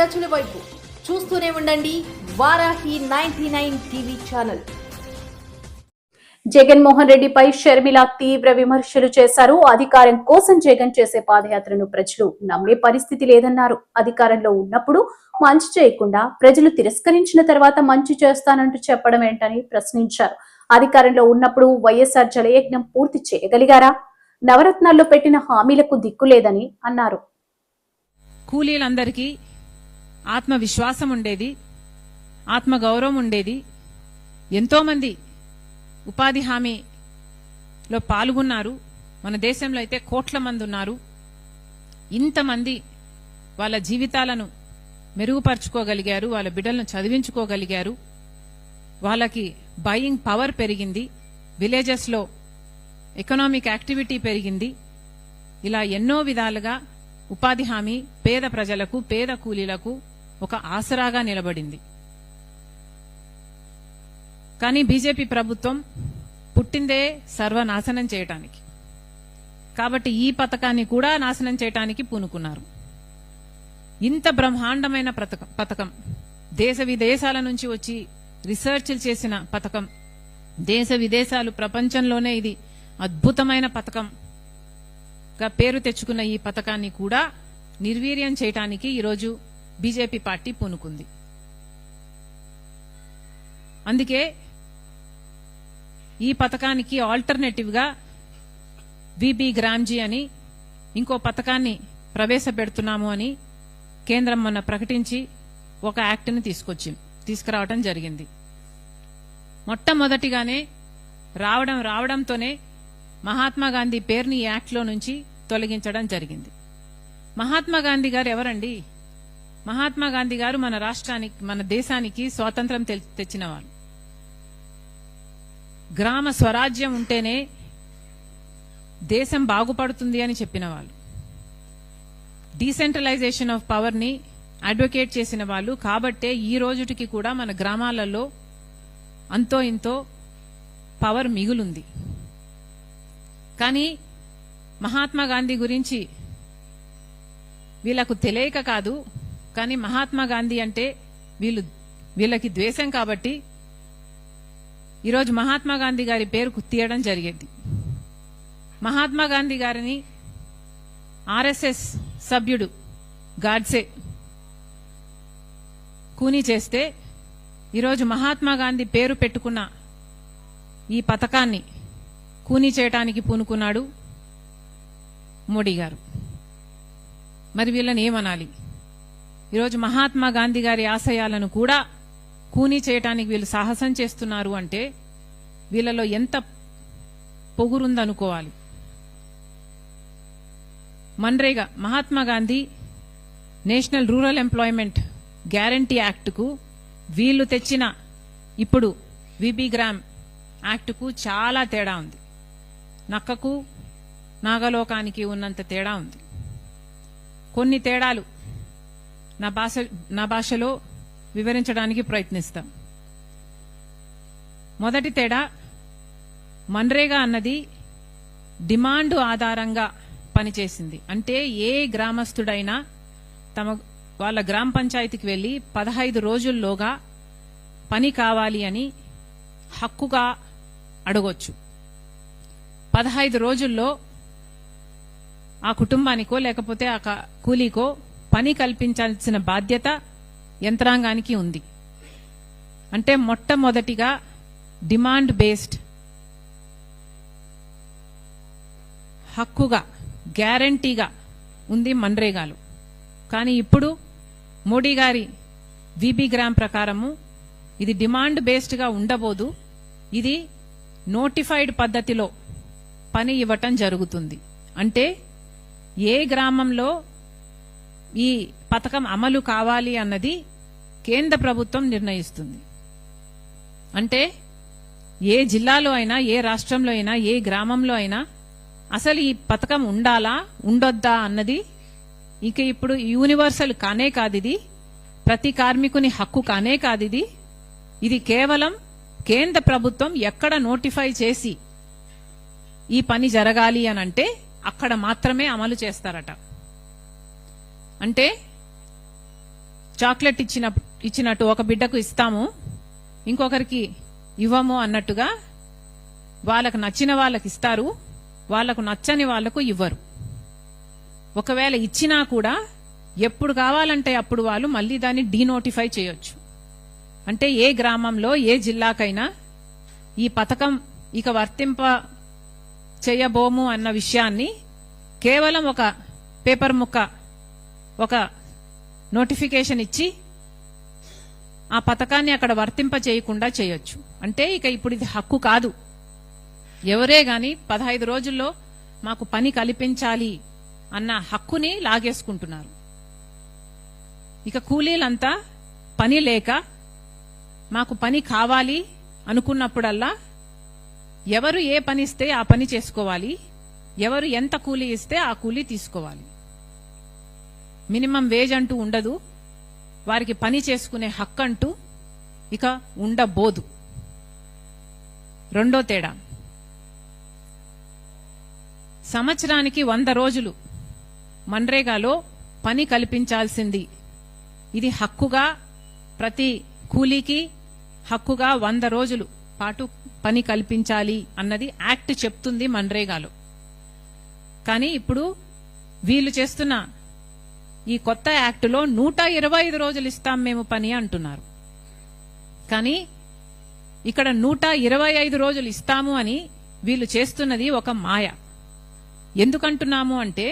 ప్రజల వైపు చూస్తూనే ఉండండి Varahi ninety nine TV channel. Jaganmohan రెడ్డిపై షర్మిల తీవ్ర విమర్శలు చేశారు. అధికారం కోసం జగన్ చేసే పాదయాత్రను ప్రజలు నమ్మే పరిస్థితి లేదన్నారు. అధికారంలో ఉన్నప్పుడు మంచి చేయకుండా ప్రజలు తిరస్కరించిన తర్వాత మంచి చేస్తానంటూ చెప్పడం ఏంటని ప్రశ్నించారు. అధికారంలో ఉన్నప్పుడు వైఎస్ఆర్ జలయజ్ఞం పూర్తి చేయగలిగారా? నవరత్నాల్లో పెట్టిన హామీలకు దిక్కు లేదని అన్నారు. కూలీలందరికీ ఆత్మవిశ్వాసం ఉండేది ఆత్మగౌరవం ఉండేది. ఎంతోమంది ఉపాధి హామీలో పాల్గొన్నారు. మన దేశంలో అయితే కోట్ల మంది ఉన్నారు. ఇంతమంది వాళ్ళ జీవితాలను మెరుగుపరుచుకోగలిగారు వాళ్ళ బిడ్డలను చదివించుకోగలిగారు. వాళ్ళకి బయింగ్ పవర్ పెరిగింది. విలేజెస్లో ఎకనామిక్ యాక్టివిటీ పెరిగింది. ఇలా ఎన్నో విధాలుగా ఉపాధి హామీ పేద ప్రజలకు పేద కూలీలకు ఒక ఆసరాగా నిలబడింది. కానీ బీజేపీ ప్రభుత్వం పుట్టిందే సర్వనాశనం చేయటానికి. కాబట్టి ఈ పథకాన్ని కూడా నాశనం చేయటానికి పూనుకున్నారు. ఇంత బ్రహ్మాండమైన పథకం పథకం దేశ విదేశాల నుంచి వచ్చి రీసెర్చ్లు చేసిన పథకం దేశ విదేశాలు ప్రపంచంలోనే ఇది అద్భుతమైన పథకంగా పేరు తెచ్చుకున్న ఈ పథకాన్ని కూడా నిర్వీర్యం చేయటానికి ఈరోజు బీజేపీ పార్టీ పూనుకుంది. అందుకే ఈ పథకానికి ఆల్టర్నేటివ్గా విబి గ్రామ్జీ అని ఇంకో పథకాన్ని ప్రవేశపెడుతున్నాము అని కేంద్రం మొన్న ప్రకటించి ఒక యాక్ట్ని తీసుకొచ్చి తీసుకురావడం జరిగింది. మొట్టమొదటిగానే రావడం రావడంతోనే మహాత్మా గాంధీ పేరుని యాక్ట్లో నుంచి తొలగించడం జరిగింది. మహాత్మా గాంధీ గారు ఎవరండి? మహాత్మా గాంధీ గారు మన రాష్ట్రానికి మన దేశానికి స్వాతంత్రం తె- తెచ్చిన వాళ్ళు గ్రామ స్వరాజ్యం ఉంటేనే దేశం బాగుపడుతుంది అని చెప్పిన వాళ్ళు డీసెంట్రలైజేషన్ ఆఫ్ పవర్ని అడ్వకేట్ చేసిన వాళ్ళు కాబట్టే ఈ రోజుటికి కూడా మన గ్రామాలలో అంతో ఇంతో పవర్ మిగులుంది. కానీ మహాత్మా గాంధీ గురించి వీళ్ళకు తెలియక కాదు కానీ మహాత్మా గాంధీ అంటే వీళ్ళు వీళ్ళకి ద్వేషం కాబట్టి ఈరోజు మహాత్మా గాంధీ గారి పేరు తీయడం జరిగింది. మహాత్మా గాంధీ గారిని ఆర్ఎస్ఎస్ సభ్యుడు గాడ్సే కూనీ చేస్తే ఈరోజు మహాత్మా గాంధీ పేరు పెట్టుకున్న ఈ పథకాన్ని కూనీ చేయటానికి పూనుకున్నాడు మోడీ గారు. మరి వీళ్ళని ఏమనాలి? ఈరోజు మహాత్మా గాంధీ గారి ఆశయాలను కూడా కూనీ చేయటానికి వీళ్ళు సాహసం చేస్తున్నారు అంటే వీళ్ళలో ఎంత పొగురుందనుకోవాలి. MNREGA Mahatma Gandhi national rural employment guarantee యాక్ట్కు వీళ్ళు తెచ్చిన ఇప్పుడు విబి గ్రామ్ యాక్ట్కు చాలా తేడా ఉంది. నక్కకు నాగలోకానికి ఉన్నంత తేడా ఉంది. కొన్ని తేడాలు నా భాష నా భాషలో వివరించడానికి ప్రయత్నిస్తాం. మొదటి తేడా మన్రేగా అన్నది డిమాండ్ ఆధారంగా పనిచేసింది. అంటే ఏ గ్రామస్తుడైనా తమ వాళ్ళ గ్రామ పంచాయతీకి వెళ్ళి పదహైదు రోజుల్లోగా పని కావాలి అని హక్కుగా అడగొచ్చు. పదహైదు రోజుల్లో ఆ కుటుంబానికో లేకపోతే ఆ క- కూలీకో పని కల్పించాల్సిన బాధ్యత యంత్రాంగానికి ఉంది. అంటే మొట్టమొదటిగా డిమాండ్ బేస్డ్ హక్కుగా గ్యారంటీగా ఉంది మన్రేగాలు. కానీ ఇప్పుడు మోడీ గారి విబి గ్రామ్ ప్రకారము ఇది డిమాండ్ బేస్డ్గా ఉండబోదు. ఇది నోటిఫైడ్ పద్ధతిలో పని ఇవ్వటం జరుగుతుంది. అంటే ఏ గ్రామంలో ఈ పథకం అమలు కావాలి అన్నది కేంద్ర ప్రభుత్వం నిర్ణయిస్తుంది. అంటే ఏ జిల్లాలో అయినా ఏ రాష్ట్రంలో అయినా ఏ గ్రామంలో అయినా అసలు ఈ పథకం ఉండాలా ఉండొద్దా అన్నది ఇక ఇప్పుడు యూనివర్సల్ కానే కాదు ఇది. ప్రతి కార్మికుని హక్కు కానే కాదు ఇది. ఇది కేవలం కేంద్ర ప్రభుత్వం ఎక్కడ నోటిఫై చేసి ఈ పని జరగాలి అని అంటే అక్కడ మాత్రమే అమలు చేస్తారట. అంటే చాక్లెట్ ఇచ్చిన ఇచ్చినట్టు ఒక బిడ్డకు ఇస్తాము ఇంకొకరికి ఇవ్వము అన్నట్టుగా వాళ్ళకు నచ్చిన వాళ్ళకి ఇస్తారు వాళ్ళకు నచ్చని వాళ్ళకు ఇవ్వరు. ఒకవేళ ఇచ్చినా కూడా ఎప్పుడు కావాలంటే అప్పుడు వాళ్ళు మళ్ళీ దాన్ని డీనోటిఫై చేయొచ్చు. అంటే ఏ గ్రామంలో ఏ జిల్లాకైనా ఈ పథకం ఇక వర్తింప చేయబోము అన్న విషయాన్ని కేవలం ఒక పేపర్ ముక్క ఒక నోటిఫికేషన్ ఇచ్చి ఆ పథకాన్ని అక్కడ వర్తింప చేయకుండా చేయొచ్చు. అంటే ఇక ఇప్పుడు ఇది హక్కు కాదు. ఎవరే గాని పదహైదు రోజుల్లో మాకు పని కల్పించాలి అన్న హక్కుని లాగేసుకుంటున్నారు. ఇక కూలీలంతా పని లేక మాకు పని కావాలి అనుకున్నప్పుడల్లా ఎవరు ఏ పని ఇస్తే ఆ పని చేసుకోవాలి ఎవరు ఎంత కూలీ ఇస్తే ఆ కూలీ తీసుకోవాలి. మినిమం వేజ్ అంటూ ఉండదు. వారికి పని చేసుకునే హక్కు అంటూ ఇక ఉండబోదు. రెండో తేడా. సంవత్సరానికి వంద రోజులు మన్రేగాలో పని కల్పించాల్సింది. ఇది హక్కుగా ప్రతి కూలీకి హక్కుగా వంద రోజులు పాటు పని కల్పించాలి అన్నది యాక్ట్ చెప్తుంది మన్రేగాలో. కానీ ఇప్పుడు వీళ్ళు చేస్తున్న ఈ కొత్త యాక్టులో నూట ఇరవై ఐదు రోజులు ఇస్తాం మేము పని అంటున్నారు. కానీ ఇక్కడ నూట ఇరవై ఐదు రోజులు ఇస్తాము అని వీళ్ళు చేస్తున్నది ఒక మాయ. ఎందుకంటున్నాము అంటే